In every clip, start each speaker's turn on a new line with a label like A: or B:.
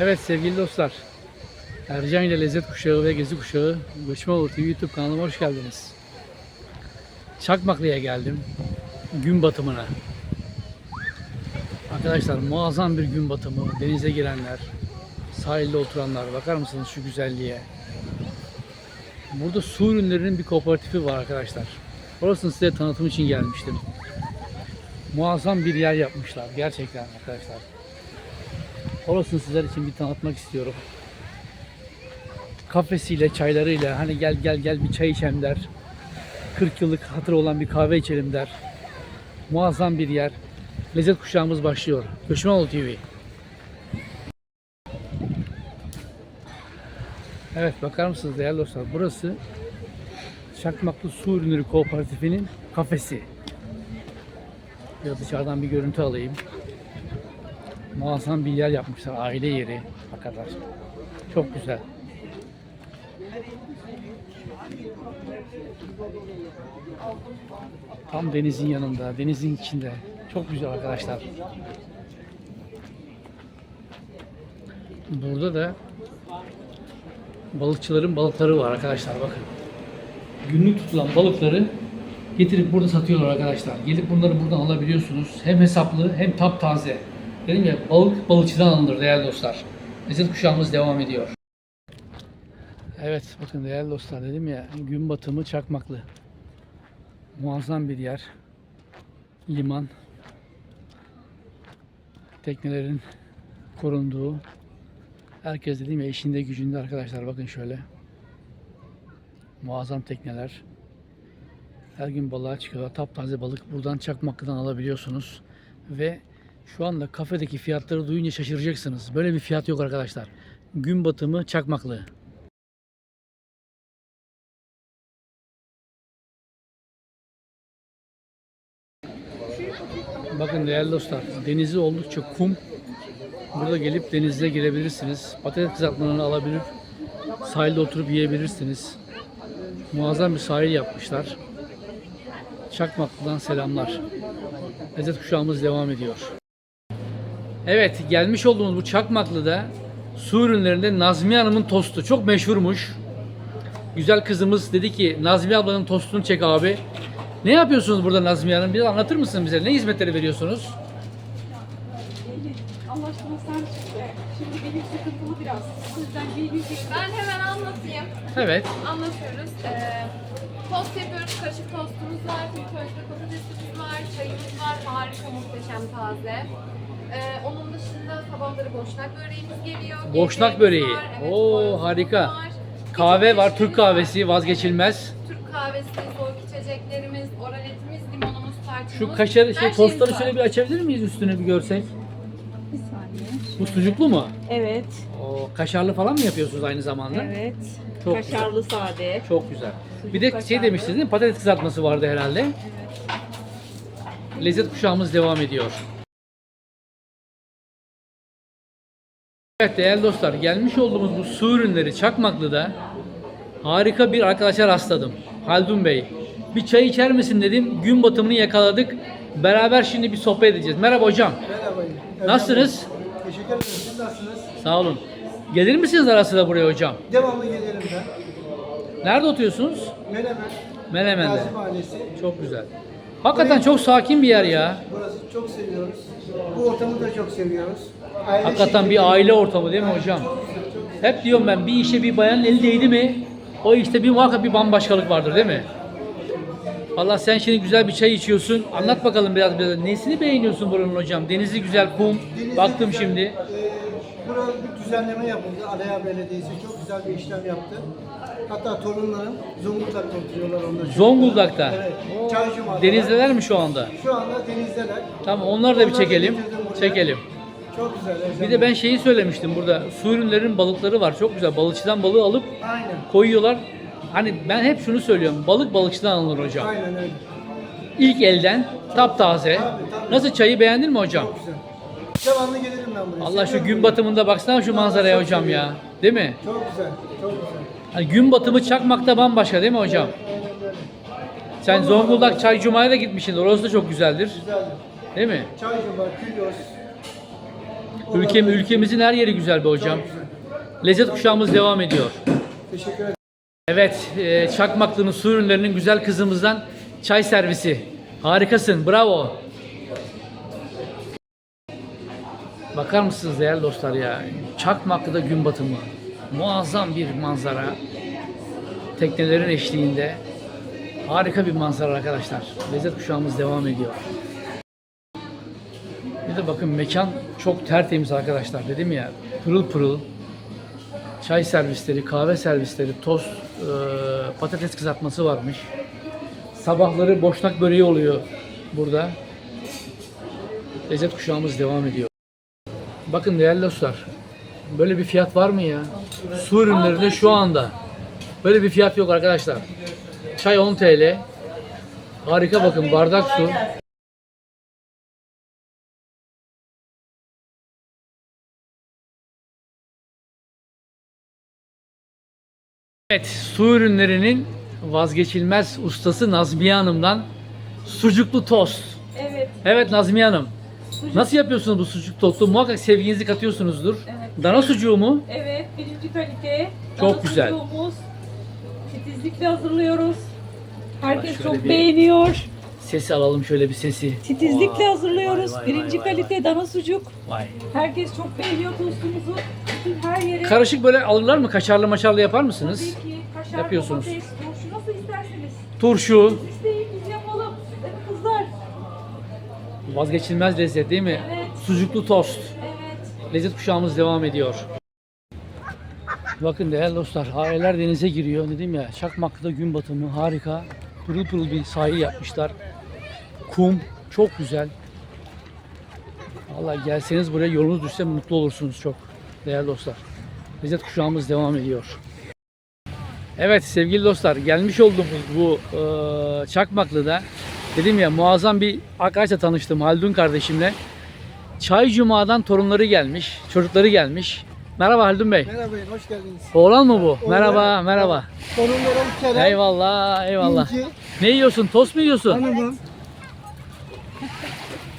A: Evet sevgili dostlar. Ercan ile Lezzet Kuşağı ve Gezi Kuşağı Göçmenoğlu TV YouTube kanalıma hoş geldiniz. Çakmaklı'ya geldim. Gün batımına. Arkadaşlar muazzam bir gün batımı. Denize girenler, sahilde oturanlar. Bakar mısınız şu güzelliğe? Burada su ürünlerinin bir kooperatifi var arkadaşlar. Orasını size tanıtım için gelmiştim. Muazzam bir yer yapmışlar gerçekten arkadaşlar. Orasını sizler için bir tanıtmak istiyorum. Kafesiyle, çaylarıyla hani gel gel gel bir çay içelim der. 40 yıllık hatır olan bir kahve içelim der. Muazzam bir yer. Lezzet kuşağımız başlıyor. Göçmenoğlu TV. Evet bakar mısınız değerli dostlar? Burası Çakmaklı Su Ürünleri Kooperatifinin kafesi. Biraz dışarıdan bir görüntü alayım. Muazzam bir yer yapmışlar. Aile yeri. Hakikaten. Çok güzel. Tam denizin yanında, denizin içinde. Çok güzel arkadaşlar. Burada da balıkçıların balıkları var arkadaşlar bakın. Günlük tutulan balıkları getirip burada satıyorlar arkadaşlar. Gelip bunları buradan alabiliyorsunuz. Hem hesaplı hem taptaze. Dedim ya balık balıkçıdan alınır değerli dostlar. Lezzet kuşağımız devam ediyor. Evet bakın değerli dostlar dedim ya gün batımı çakmaklı. Muazzam bir yer. Liman. Teknelerin korunduğu. Herkes dediğim ya işinde gücünde arkadaşlar bakın şöyle. Muazzam tekneler. Her gün balığa çıkıyorlar. Taptaze balık buradan Çakmaklı'dan alabiliyorsunuz. Ve şu anda kafedeki fiyatları duyunca şaşıracaksınız. Böyle bir fiyat yok arkadaşlar. Gün batımı Çakmaklı. Bakın değerli dostlar, denizi oldukça kum. Burada gelip denize girebilirsiniz. Patates kızartmalarını alabilir, sahilde oturup yiyebilirsiniz. Muazzam bir sahil yapmışlar. Çakmaklı'dan selamlar. Lezzet kuşağımız devam ediyor. Evet, gelmiş olduğumuz bu Çakmaklı'da su ürünlerinde Nazmiye Hanım'ın tostu çok meşhurmuş. Güzel kızımız dedi ki Nazmiye ablanın tostunu çek abi. Ne yapıyorsunuz burada Nazmiye Hanım? Biraz anlatır mısın bize? Ne hizmetleri veriyorsunuz?
B: Allah aşkına sen. Şimdi benim sıkıntılı biraz. O yüzden bir bir
C: Ben hemen anlatayım.
A: Evet.
C: Anlatıyoruz. Ee, tost yapıyoruz. Kaşık tostumuz var. Közde patatesimiz var. Çayımız var. Harika, muhteşem, taze. Ee, onun dışında sabahları boşnak böreğimiz geliyor.
A: Boşnak böreği.
C: var, evet,
A: Oo,
C: boyozumuz
A: harika.
C: var.
A: Kahve var, Türk kahvesi vazgeçilmez.
C: Türk kahvesi, soğuk içeceklerimiz, oraletimiz, limonumuz, tarçınımız.
A: Şu kaşar şey
C: her şeyimiz
A: tostları
C: var.
A: şöyle bir açabilir miyiz üstünü bir görsek?
B: Bir saniye.
A: Bu sucuklu mu?
B: Evet.
A: O kaşarlı falan mı yapıyorsunuz aynı zamanda?
B: Evet.
A: Çok
B: Kaşarlı sade.
A: Çok güzel.
B: Sucuk
A: Bir de şey
B: kaşarlı.
A: demiştiniz değil mi? Patates kızartması vardı herhalde. Lezzet kuşağımız devam ediyor. Evet değerli dostlar gelmiş olduğumuz bu su ürünleri Çakmaklı'da harika bir arkadaşa rastladım. Haldun Bey. Bir çay içer misin dedim. Gün batımını yakaladık. Beraber şimdi bir sohbet edeceğiz. Merhaba hocam.
D: Merhaba.
A: Nasılsınız?
D: Teşekkür ederim. Siz nasılsınız?
A: Sağ olun. Gelir misiniz ara sıra buraya hocam?
D: Devamlı gelirim ben.
A: Nerede oturuyorsunuz?
D: Menemen.
A: Menemen'de.
D: Gazi Mahallesi.
A: Çok güzel. Hakikaten çok sakin bir yer ya.
D: Burası çok seviyoruz. Bu ortamı da çok seviyoruz. Aile
A: Hakikaten bir aile ortamı değil mi hocam? Hep diyorum ben bir işe bir bayanın eli değdi mi o işte bir muhakkak bir bambaşkalık vardır değil mi? Valla sen şimdi güzel bir çay içiyorsun. Anlat bakalım biraz biraz. Nesini beğeniyorsun buranın hocam? Denizi güzel, kum.
D: Denizli
A: Baktım
D: güzel,
A: şimdi.
D: E, düzenleme yapıldı. Alaya Belediyesi çok güzel bir işlem yaptı. Hatta torunlarım Zonguldak'ta oturuyorlar onlar.
A: Zonguldak'ta.
D: Evet. Çay cumaları.
A: Denizdeler mi şu anda?
D: Şu anda denizdeler.
A: Tamam onları da bir
D: Onları
A: çekelim.
D: getirdim buraya.
A: Çekelim.
D: Çok güzel.
A: Bir de ben şeyi söylemiştim burada. Su ürünlerinin balıkları var. Çok güzel. Balıkçıdan balığı alıp
D: Aynen.
A: koyuyorlar. Hani ben hep şunu söylüyorum. Balık balıkçıdan alınır hocam.
D: Aynen öyle.
A: İlk elden taptaze.
D: Tabii, tabii.
A: Nasıl çayı beğendin mi hocam?
D: Çok güzel. Devamlı gelirim ben buraya.
A: Allah şu
D: Seviyorum
A: gün
D: burayı.
A: batımında baksana şu manzaraya
D: Çok
A: hocam ya. Değil mi?
D: Çok güzel. Çok güzel.
A: Hani gün batımı Çakmak'ta bambaşka değil mi hocam?
D: Aynen.
A: Sen Zonguldak Çay Cuma'ya da gitmişsin. Orası da çok güzeldir.
D: Güzeldir.
A: Değil mi?
D: Çaycı var, Külos.
A: Ülkem, ülkemizin her yeri güzel be hocam. Lezzet kuşağımız devam ediyor.
D: Teşekkür ederim.
A: Evet, e, Çakmaklı'nın su ürünlerinin güzel kızımızdan çay servisi. Harikasın, bravo. Bakar mısınız değerli dostlar ya? Çakmaklı'da gün batımı. Muazzam bir manzara. Teknelerin eşliğinde. Harika bir manzara arkadaşlar. Lezzet kuşağımız devam ediyor. Bir de bakın mekan çok tertemiz arkadaşlar. Dedim ya pırıl pırıl çay servisleri, kahve servisleri, tost, e, patates kızartması varmış. Sabahları boşnak böreği oluyor burada. Lezzet kuşağımız devam ediyor. Bakın değerli dostlar, böyle bir fiyat var mı ya? Su ürünlerinde şu anda böyle bir fiyat yok arkadaşlar. Çay 10 TL. Harika bakın bardak su. Evet, su ürünlerinin vazgeçilmez ustası Nazmiye Hanım'dan sucuklu tost.
B: Evet.
A: Evet Nazmiye Hanım. Nasıl yapıyorsunuz bu sucuk tostu? Muhakkak sevginizi katıyorsunuzdur.
B: Evet.
A: Dana sucuğu mu?
B: Evet, birinci kalite.
A: Çok
B: Dana
A: güzel.
B: sucuğumuz. Titizlikle hazırlıyoruz. Herkes çok
A: bir-
B: beğeniyor.
A: Sesi alalım şöyle bir sesi.
B: Titizlikle
A: Vay,
B: hazırlıyoruz.
A: vay, vay,
B: birinci
A: vay, vay,
B: kalite dana sucuk.
A: Vay.
B: Herkes çok beğeniyor tostumuzu. Bütün her yere.
A: Karışık böyle alırlar mı? Kaşarlı maşarlı yapar mısınız?
B: Tabii ki kaşar,
A: Yapıyorsunuz.
B: domates, turşu nasıl isterseniz.
A: Turşu.
B: Siz isteyin biz yapalım. Değil mi kızlar?
A: Vazgeçilmez lezzet değil mi?
B: Evet.
A: Sucuklu tost.
B: Evet.
A: Lezzet kuşağımız devam ediyor. Bakın değerli dostlar, aileler denize giriyor. Dedim ya, Çakmaklı'da gün batımı harika. Pırıl pırıl bir sahil yapmışlar. Kum çok güzel. Vallahi gelseniz buraya yolunuz düşse mutlu olursunuz çok değerli dostlar. Lezzet kuşağımız devam ediyor. Evet sevgili dostlar gelmiş olduğumuz bu e, Çakmaklı'da dedim ya muazzam bir arkadaşla tanıştım Haldun kardeşimle. Çay Cuma'dan torunları gelmiş, çocukları gelmiş. Merhaba Haldun Bey.
D: Merhaba, hoş geldiniz.
A: Oğlan mı bu? Merhaba,
D: Oğlan.
A: merhaba.
D: Torunlarım Kerem,
A: Eyvallah, eyvallah.
D: İnci,
A: Ne yiyorsun? Tost mu yiyorsun?
D: hanımım.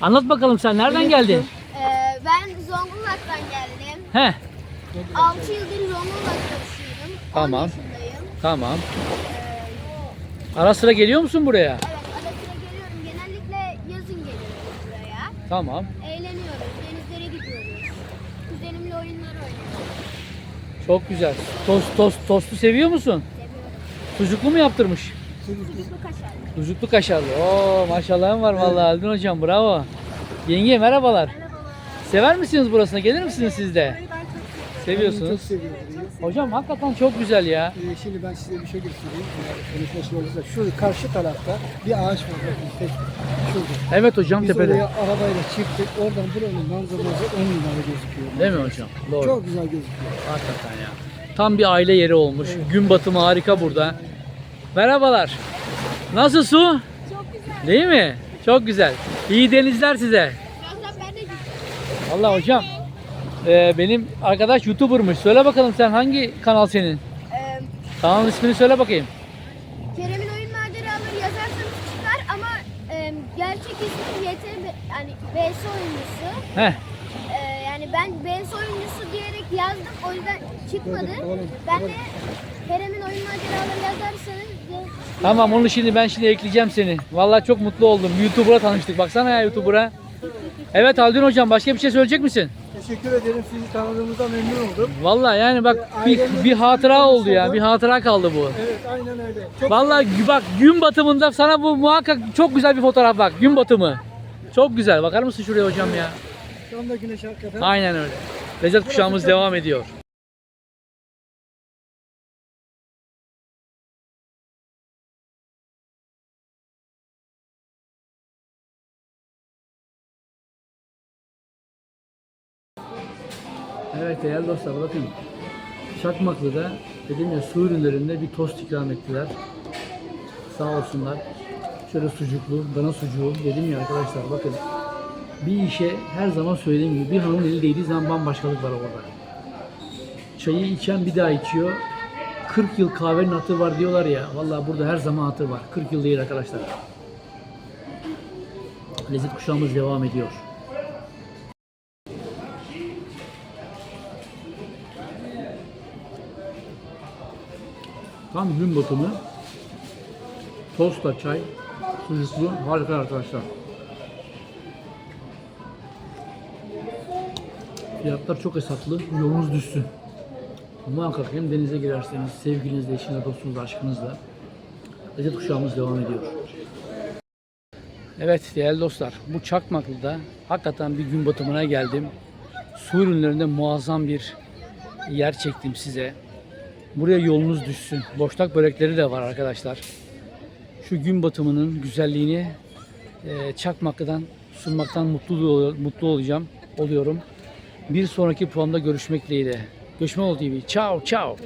A: Anlat bakalım sen nereden geldin?
E: Ee, ben Zonguldak'tan geldim.
A: He,
E: 6 yıldır Zonguldak'ta yaşıyorum. 10
A: Tamam. tamam. Ara sıra geliyor musun buraya?
E: Evet, ara sıra geliyorum. Genellikle yazın geliyorum buraya.
A: Tamam.
E: Eğleniyoruz, denizlere gidiyoruz. Kuzenimle oyunlar oynuyoruz.
A: Çok güzel. Tost, tost, tostu seviyor musun?
E: Seviyorum.
A: Sucuklu mu yaptırmış?
E: Sucuklu kaşar.
A: Sucuklu kaşarlı. Oo maşallahım var vallahi Haldun hocam bravo. Yenge merhabalar. Sever misiniz burasına? Gelir misiniz siz de?
D: Çok
A: Seviyorsunuz.
D: seviyorum.
A: Hocam hakikaten çok güzel ya.
D: Ee, şimdi ben size bir şey göstereyim. Ee, Konuşma yolunuzda. Şu karşı tarafta bir ağaç var. Bakın, tek. Şurada.
A: Evet hocam
D: Biz
A: tepede.
D: oraya arabayla çıktık. Oradan buranın manzarası 10 numara gözüküyor.
A: Değil mi hocam? Doğru.
D: Çok güzel gözüküyor.
A: Hakikaten ya. Tam bir aile yeri olmuş. Gün batımı harika burada. Merhabalar. Nasıl su?
E: Çok güzel.
A: Değil mi? Çok güzel. İyi denizler size.
E: Birazdan ben de gideceğim.
A: Vallahi hocam. E, benim arkadaş YouTuber'mış. Söyle bakalım sen hangi kanal senin?
E: Ee,
A: Kanalın ismini söyle bakayım.
E: Kerem'in oyun maceraları yazarsanız çıkar ama e, gerçek ismi YT, yani BS oyuncusu.
A: Heh.
E: Ee, yani ben BS oyuncusu diyerek yazdım o yüzden çıkmadı. Ben de. Kerem'in oyun maceraları yazarsanız
A: Tamam onu şimdi ben şimdi ekleyeceğim seni. Vallahi çok mutlu oldum. YouTuber'a tanıştık. Baksana ya YouTuber'a. Evet Haldun hocam başka bir şey söyleyecek misin?
D: Teşekkür ederim. Sizi tanıdığımızda memnun oldum.
A: Vallahi yani bak bir, bir hatıra oldu ya. Bir hatıra kaldı bu.
D: Evet aynen öyle. Çok
A: Vallahi gü- bak gün batımında sana bu muhakkak çok güzel bir fotoğraf bak. Gün batımı. Çok güzel. Bakar mısın şuraya hocam ya?
D: Şu anda güneş hakikaten.
A: Aynen öyle. Lezzet kuşağımız devam ediyor. Evet değerli dostlar bakın. Çakmaklı'da dedim ya su ürünlerinde bir tost ikram ettiler. Sağ olsunlar. Şöyle sucuklu, dana sucuğu dedim ya arkadaşlar bakın. Bir işe her zaman söylediğim gibi bir hanımın eli değdiği zaman bambaşkalık var orada. Çayı içen bir daha içiyor. 40 yıl kahvenin hatırı var diyorlar ya. Vallahi burada her zaman hatır var. 40 yıl değil arkadaşlar. Lezzet kuşağımız devam ediyor. Tam gün batımı. Tostla çay, sucuklu harika arkadaşlar. Fiyatlar çok hesaplı. Yolunuz düşsün. Muhakkak hem denize girerseniz sevgilinizle, eşinizle, dostunuzla, aşkınızla lezzet kuşağımız devam ediyor. Evet değerli dostlar bu Çakmaklı'da hakikaten bir gün batımına geldim. Su ürünlerinde muazzam bir yer çektim size. Buraya yolunuz düşsün. Boşnak börekleri de var arkadaşlar. Şu gün batımının güzelliğini e, Çakmaklı'dan sunmaktan mutlu, mutlu olacağım, oluyorum. Bir sonraki programda görüşmek dileğiyle. Göçmenoğlu TV. Ciao ciao.